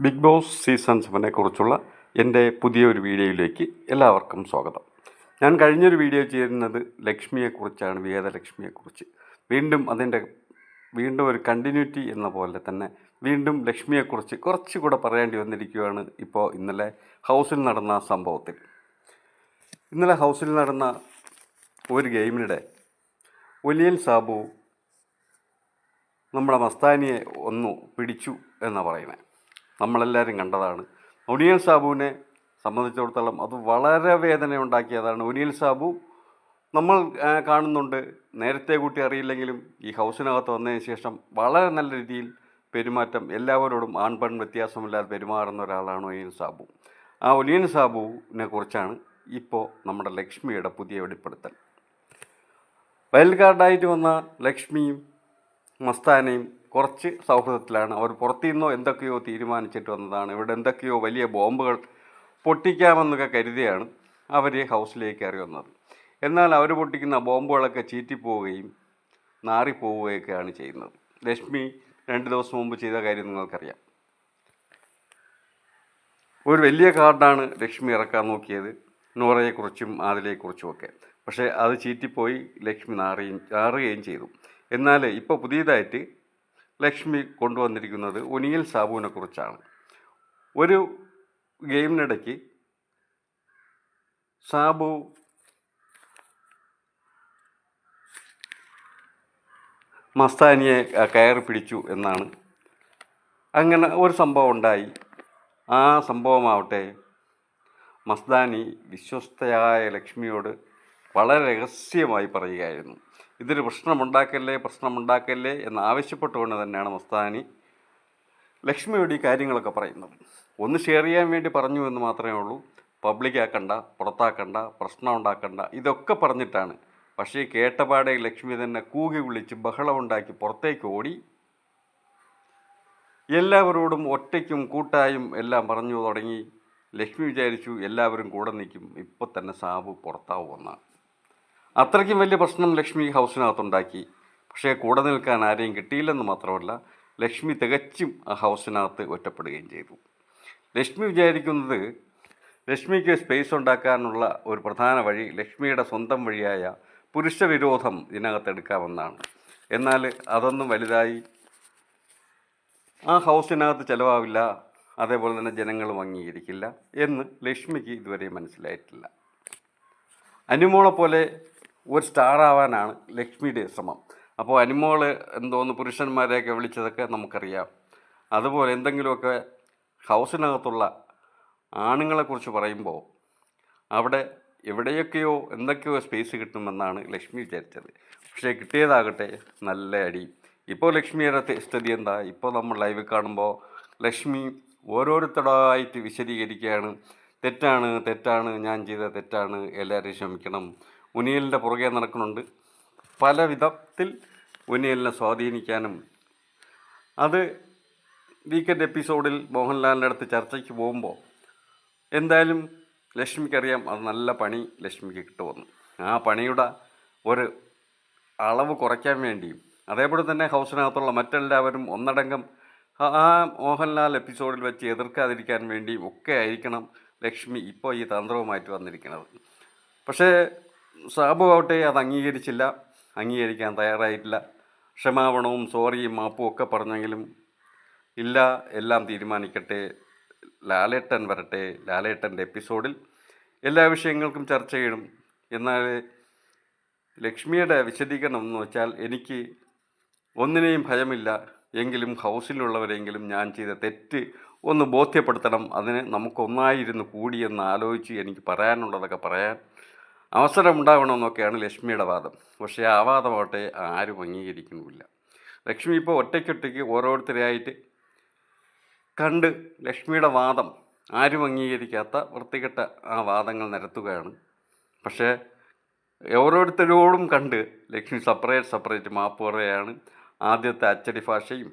Big boss season സെവനെ കുറിച്ചുള്ള എന്റെ പുതിയൊരു വീഡിയോയിലേക്ക് എല്ലാവർക്കും സ്വാഗതം. ഞാൻ കഴിഞ്ഞൊരു വീഡിയോ ചെയ്യുന്നത് ലക്ഷ്മിയെക്കുറിച്ചാണ് വേദലക്ഷ്മിയെക്കുറിച്ച് വീണ്ടും അതിന്റെ വീണ്ടും ഒരു കണ്ടിന്യൂറ്റി എന്ന പോലെ തന്നെ വീണ്ടും ലക്ഷ്മിയെക്കുറിച്ച് കുറച്ചുകൂടെ പറയേണ്ടി വന്നിരിക്കുകയാണ് ഇപ്പോൾ ഇന്നലെ ഹൗസിൽ നടന്ന സംഭവത്തിൽ. ഇന്നലെ ഹൗസിൽ നടന്ന ഒരു ഗെയിമിനിടെ ഒലിയൻ സാബു നമ്മുടെ മസ്താനിയെ ഒന്നു പിടിച്ചു എന്നാണ് പറയുന്നത് നമ്മളെല്ലാവരും കണ്ടതാണ്. ഒനിയൽ സാബുവിനെ സംബന്ധിച്ചിടത്തോളം അത് വളരെ വേദന ഉണ്ടാക്കിയതാണ് ഒനിയൽ സാബു നമ്മൾ കാണുന്നുണ്ട്. നേരത്തെ കൂട്ടി അറിയില്ലെങ്കിലും ഈ ഹൗസിനകത്ത് വന്നതിന് ശേഷം വളരെ നല്ല രീതിയിൽ പെരുമാറ്റം എല്ലാവരോടും ആൺപെൺ വ്യത്യാസമില്ലാതെ പെരുമാറുന്ന ഒരാളാണ് ഒനിയൻ സാബു. ആ ഒനിയൻ സാബുവിനെ കുറിച്ചാണ് ഇപ്പോൾ നമ്മുടെ ലക്ഷ്മിയുടെ പുതിയ വെളിപ്പെടുത്തൽ. വയൽക്കാർഡായിട്ട് വന്ന ലക്ഷ്മിയും മസ്താനയും കുറച്ച് സൗഹൃദത്തിലാണ് അവർ പുറത്തു നിന്നോ എന്തൊക്കെയോ തീരുമാനിച്ചിട്ട് വന്നതാണ്. ഇവിടെ എന്തൊക്കെയോ വലിയ ബോംബുകൾ പൊട്ടിക്കാമെന്നൊക്കെ കരുതിയാണ് അവർ ഹൗസിലേക്ക് കയറി വന്നത്. എന്നാൽ അവർ പൊട്ടിക്കുന്ന ബോംബുകളൊക്കെ ചീറ്റിപ്പോവുകയും നാറിപ്പോവുകയൊക്കെയാണ് ചെയ്യുന്നത്. ലക്ഷ്മി രണ്ട് ദിവസം മുമ്പ് ചെയ്ത കാര്യം നിങ്ങൾക്കറിയാം. ഒരു വലിയ കാർഡാണ് ലക്ഷ്മി ഇറക്കാൻ നോക്കിയത്. നോറയെക്കുറിച്ചും ആദിലെക്കുറിച്ചുമൊക്കെ പക്ഷേ അത് ചീറ്റിപ്പോയി ലക്ഷ്മി നാറുകയും നാറുകയും ചെയ്തു. എന്നാൽ ഇപ്പോൾ പുതിയതായിട്ട് ലക്ഷ്മി കൊണ്ടുവന്നിരിക്കുന്നത് ഒനിയൽ സാബുവിനെ കുറിച്ചാണ്. ഒരു ഗെയിമിനിടയ്ക്ക് സാബു മസ്താനിയെ കയറി പിടിച്ചു എന്നാണ്. അങ്ങനെ ഒരു സംഭവം ഉണ്ടായി. ആ സംഭവമാവട്ടെ മസ്താനി വിശ്വസ്തയായ ലക്ഷ്മിയോട് വളരെ രഹസ്യമായി പറയുകയായിരുന്നു. ഇതൊരു പ്രശ്നമുണ്ടാക്കല്ലേ പ്രശ്നമുണ്ടാക്കല്ലേ എന്ന് ആവശ്യപ്പെട്ടുകൊണ്ട് തന്നെയാണ് മസ്താനി ലക്ഷ്മിയോട് ഈ കാര്യങ്ങളൊക്കെ പറയുന്നത്. ഒന്ന് ഷെയർ ചെയ്യാൻ വേണ്ടി പറഞ്ഞു എന്ന് മാത്രമേ ഉള്ളൂ. പബ്ലിക്കാക്കണ്ട പുറത്താക്കണ്ട പ്രശ്നം ഉണ്ടാക്കണ്ട ഇതൊക്കെ പറഞ്ഞിട്ടാണ്. പക്ഷേ കേട്ടപാടെ ലക്ഷ്മി തന്നെ കൂകി വിളിച്ച് ബഹളമുണ്ടാക്കി പുറത്തേക്ക് ഓടി. എല്ലാവരോടും ഒറ്റയ്ക്കും കൂട്ടായും എല്ലാം പറഞ്ഞു തുടങ്ങി. ലക്ഷ്മി വിചാരിച്ചു എല്ലാവരും കൂടെ നിൽക്കും. ഇപ്പോൾ തന്നെ സാബു പുറത്താവുമെന്നാണ് അത്രയ്ക്കും വലിയ പ്രശ്നം ലക്ഷ്മി ഹൗസിനകത്തുണ്ടാക്കി. പക്ഷേ കൂടെ നിൽക്കാൻ ആരെയും കിട്ടിയില്ലെന്ന് മാത്രമല്ല ലക്ഷ്മി തികച്ചും ആ ഹൗസിനകത്ത് ഒറ്റപ്പെടുകയും ചെയ്തു. ലക്ഷ്മി വിചാരിക്കുന്നത് ലക്ഷ്മിക്ക് സ്പേസ് ഉണ്ടാക്കാനുള്ള ഒരു പ്രധാന വഴി ലക്ഷ്മിയുടെ സ്വന്തം വഴിയായ പുരുഷ വിരോധം ഇതിനകത്ത് എന്നാൽ അതൊന്നും വലുതായി ആ ഹൗസിനകത്ത് ചിലവാവില്ല അതേപോലെ തന്നെ ജനങ്ങളും അംഗീകരിക്കില്ല എന്ന് ലക്ഷ്മിക്ക് ഇതുവരെ മനസ്സിലായിട്ടില്ല. അനുമോളെ പോലെ ഒരു സ്റ്റാർ ആവാനാണ് ലക്ഷ്മിയുടെ ശ്രമം. അപ്പോൾ അനിമോൾ എന്തോന്ന് പുരുഷന്മാരെയൊക്കെ വിളിച്ചതൊക്കെ നമുക്കറിയാം. അതുപോലെ എന്തെങ്കിലുമൊക്കെ ഹൗസിനകത്തുള്ള ആണുങ്ങളെക്കുറിച്ച് പറയുമ്പോൾ അവിടെ എവിടെയൊക്കെയോ എന്തൊക്കെയോ സ്പേസ് കിട്ടുമെന്നാണ് ലക്ഷ്മി വിചാരിച്ചത്. പക്ഷേ കിട്ടിയതാകട്ടെ നല്ല അടി. ഇപ്പോൾ ലക്ഷ്മിയുടെ സ്ഥിതി എന്താ? ഇപ്പോൾ നമ്മൾ ലൈവ് കാണുമ്പോൾ ലക്ഷ്മി ഓരോരുത്തരായിട്ട് വിശദീകരിക്കുകയാണ്. തെറ്റാണ് തെറ്റാണ് ഞാൻ ചെയ്ത തെറ്റാണ് എല്ലാവരെയും ക്ഷമിക്കണം. ഉനിയലിന്റെ പുറകെ നടക്കുന്നുണ്ട്. പല വിധത്തിൽ ഉനിയലിനെ സ്വാധീനിക്കാനും അത് വീക്കെൻഡ് എപ്പിസോഡിൽ മോഹൻലാലിന്റെ അടുത്ത് ചർച്ചയ്ക്ക് പോകുമ്പോൾ എന്തായാലും ലക്ഷ്മിക്കറിയാം അത് നല്ല പണി ലക്ഷ്മിക്ക് കിട്ടുമെന്ന്. ആ പണിയുടെ ഒരു അളവ് കുറയ്ക്കാൻ വേണ്ടിയും അതേപോലെ തന്നെ ഹൗസിനകത്തുള്ള മറ്റെല്ലാവരും ഒന്നടങ്കം ആ മോഹൻലാൽ എപ്പിസോഡിൽ വെച്ച് എതിർക്കാതിരിക്കാൻ വേണ്ടിയും ഒക്കെ ആയിരിക്കണം ലക്ഷ്മി ഇപ്പോൾ ഈ തന്ത്രവുമായിട്ട് വന്നിരിക്കുന്നത്. പക്ഷേ സാബു ആവട്ടെ അത് അംഗീകരിച്ചില്ല അംഗീകരിക്കാൻ തയ്യാറായിട്ടില്ല. ക്ഷമാപണവും സോറിയും മാപ്പും ഒക്കെ പറഞ്ഞെങ്കിലും ഇല്ല എല്ലാം തീരുമാനിക്കട്ടെ ലാലേട്ടൻ വരട്ടെ ലാലേട്ടന്റെ എപ്പിസോഡിൽ എല്ലാ വിഷയങ്ങൾക്കും ചർച്ച ചെയ്യണം എന്നാൽ ലക്ഷ്മിയുടെ വിശദീകരണം എന്ന് വെച്ചാൽ എനിക്ക് ഒന്നിനെയും ഭയമില്ല. എങ്കിലും ഹൗസിലുള്ളവരെങ്കിലും ഞാൻ ചെയ്ത തെറ്റ് ഒന്ന് ബോധ്യപ്പെടുത്തണം. അതിന് നമുക്കൊന്നായിരുന്നു കൂടിയെന്ന് ആലോചിച്ച് എനിക്ക് പറയാനുള്ളതൊക്കെ പറയാൻ അവസരമുണ്ടാവണമെന്നൊക്കെയാണ് ലക്ഷ്മിയുടെ വാദം. പക്ഷേ ആ വാദമാവട്ടെ ആരും അംഗീകരിക്കുന്നില്ല ലക്ഷ്മി ഇപ്പോൾ ഒറ്റയ്ക്കൊറ്റയ്ക്ക് ഓരോരുത്തരെയായിട്ട് കണ്ട് ലക്ഷ്മിയുടെ വാദം ആരും അംഗീകരിക്കാത്ത വൃത്തികെട്ട ആ വാദങ്ങൾ നിരത്തുകയാണ്. പക്ഷേ ഓരോരുത്തരോടും കണ്ട് ലക്ഷ്മി സെപ്പറേറ്റ് സെപ്പറേറ്റ് മാപ്പ് പറയുകയാണ്. ആദ്യത്തെ അച്ചടി ഭാഷയും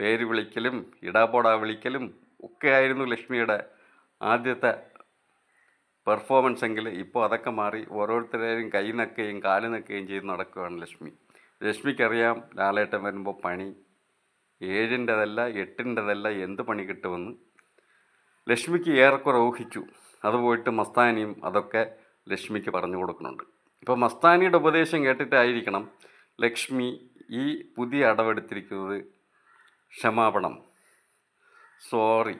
പേര് വിളിക്കലും ഇടാപോടാ വിളിക്കലും ഒക്കെ ആയിരുന്നു ലക്ഷ്മിയുടെ ആദ്യത്തെ പെർഫോമൻസ് എങ്കിൽ ഇപ്പോൾ അതൊക്കെ മാറി ഓരോരുത്തരെയും കൈ നക്കുകയും കാൽ നക്കുകയും ചെയ്ത് നടക്കുകയാണ് ലക്ഷ്മി. ലക്ഷ്മിക്കറിയാം ലാലേട്ടൻ വരുമ്പോൾ പണി. ഏഴിന്റെതല്ല എട്ടിന്റെതല്ല എന്ത് പണി കിട്ടുമെന്ന്. ലക്ഷ്മിക്ക് ഏറെക്കുറെ ഊഹിച്ചു. അത് പോയിട്ട് മസ്താനിയും അതൊക്കെ ലക്ഷ്മിക്ക് പറഞ്ഞു കൊടുക്കുന്നുണ്ട്. ഇപ്പോൾ മസ്താനിയുടെ ഉപദേശം കേട്ടിട്ടായിരിക്കണം ലക്ഷ്മി ഈ പുതിയ അടവെടുത്തിരിക്കുന്നത്. ക്ഷമാപണം. സോറി.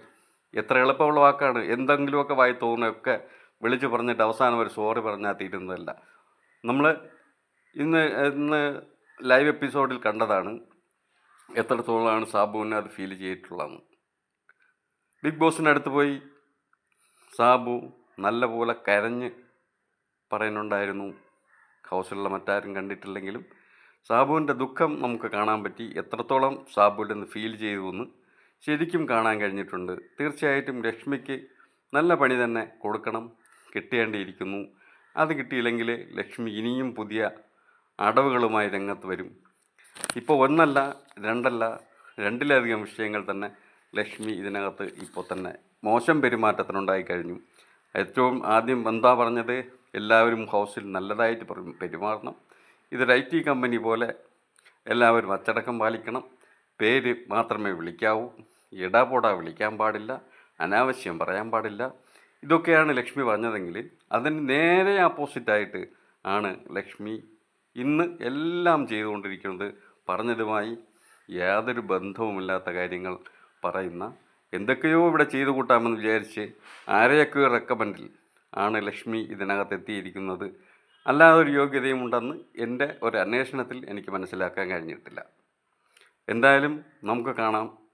എത്ര എളുപ്പമുള്ള വാക്കാണ്. എന്തെങ്കിലുമൊക്കെ വായി തോന്നുന്നതൊക്കെ വിളിച്ചു പറഞ്ഞിട്ട് അവസാനം ഒരു സോറി പറഞ്ഞാൽ തീരുന്നതല്ല നമ്മൾ ഇന്ന് ഇന്ന് ലൈവ് എപ്പിസോഡിൽ കണ്ടതാണ് എത്രത്തോളമാണ് സാബുവിനെ അത് ഫീൽ ചെയ്തിട്ടുള്ളതെന്ന്. ബിഗ് ബോസിന്റെ അടുത്ത് പോയി സാബു നല്ലപോലെ കരഞ്ഞ് പറയുന്നുണ്ടായിരുന്നു ഹൗസിലുള്ള മറ്റാരും കണ്ടിട്ടില്ലെങ്കിലും സാബുവിന്റെ ദുഃഖം നമുക്ക് കാണാൻ പറ്റി. എത്രത്തോളം സാബുവിൽ നിന്ന് ഫീൽ ചെയ്തു എന്ന് ശരിക്കും കാണാൻ കഴിഞ്ഞിട്ടുണ്ട്. തീർച്ചയായിട്ടും ലക്ഷ്മിക്ക് നല്ല പണി തന്നെ കൊടുക്കണം. കിട്ടേണ്ടിയിരിക്കുന്നു. അത് കിട്ടിയില്ലെങ്കിൽ ലക്ഷ്മി ഇനിയും പുതിയ അടവുകളുമായി രംഗത്ത് വരും. ഇപ്പോൾ ഒന്നല്ല രണ്ടല്ല രണ്ടിലധികം വിഷയങ്ങൾ തന്നെ ലക്ഷ്മി ഇതിനകത്ത് ഇപ്പോൾ തന്നെ മോശം പെരുമാറ്റത്തിനുണ്ടായി കഴിഞ്ഞു. ഏറ്റവും ആദ്യം എന്താ പറഞ്ഞത്? എല്ലാവരും ഹൗസിൽ നല്ലതായിട്ട് പെരു- പെരുമാറണം. ഇതൊരു ഐ ടി കമ്പനി പോലെ എല്ലാവരും അച്ചടക്കം പാലിക്കണം. പേര് മാത്രമേ വിളിക്കാവൂ. ഇടപോടാ വിളിക്കാൻ പാടില്ല. അനാവശ്യം പറയാൻ പാടില്ല. ഇതൊക്കെയാണ് ലക്ഷ്മി പറഞ്ഞതെങ്കിൽ അതിന് നേരെ ആപ്പോസിറ്റായിട്ട് ആണ് ലക്ഷ്മി ഇന്ന് എല്ലാം ചെയ്തുകൊണ്ടിരിക്കുന്നത് പറഞ്ഞതുമായി യാതൊരു ബന്ധവുമില്ലാത്ത കാര്യങ്ങൾ പറയുന്ന എന്തൊക്കെയോ ഇവിടെ ചെയ്തു കൂട്ടാമെന്ന് വിചാരിച്ച് ആരെയൊക്കെ റെക്കമെൻഡിൽ ആണ് ലക്ഷ്മി ഇതിനകത്ത് എത്തിയിരിക്കുന്നത്. അല്ലാതെ ഒരു യോഗ്യതയും ഉണ്ടെന്ന് എന്റെ ഒരു അന്വേഷണത്തിൽ എനിക്ക് മനസ്സിലാക്കാൻ കഴിഞ്ഞിട്ടില്ല. എന്തായാലും നമുക്ക് കാണാം.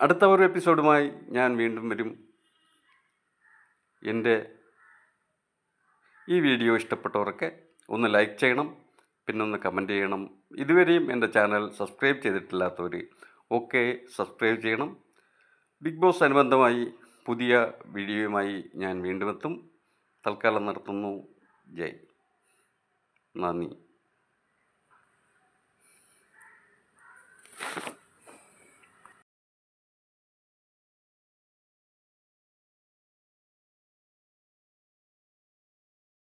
അടുത്ത ഒരു എപ്പിസോഡുമായി ഞാൻ വീണ്ടും വരും. എന്റെ ഈ വീഡിയോ ഇഷ്ടപ്പെട്ടവരൊക്കെ ഒന്ന് ലൈക്ക് ചെയ്യണം പിന്നെ ഒന്ന് കമന്റ് ചെയ്യണം. ഇതുവരെയും എന്റെ ചാനൽ സബ്സ്ക്രൈബ് ചെയ്തിട്ടില്ലാത്തവർ ഒക്കെ സബ്സ്ക്രൈബ് ചെയ്യണം. ബിഗ് ബോസ് അനുബന്ധമായി പുതിയ വീഡിയോയുമായി ഞാൻ വീണ്ടും എത്തും. തൽക്കാലം നടത്തുന്നു ജയ്. നന്ദി.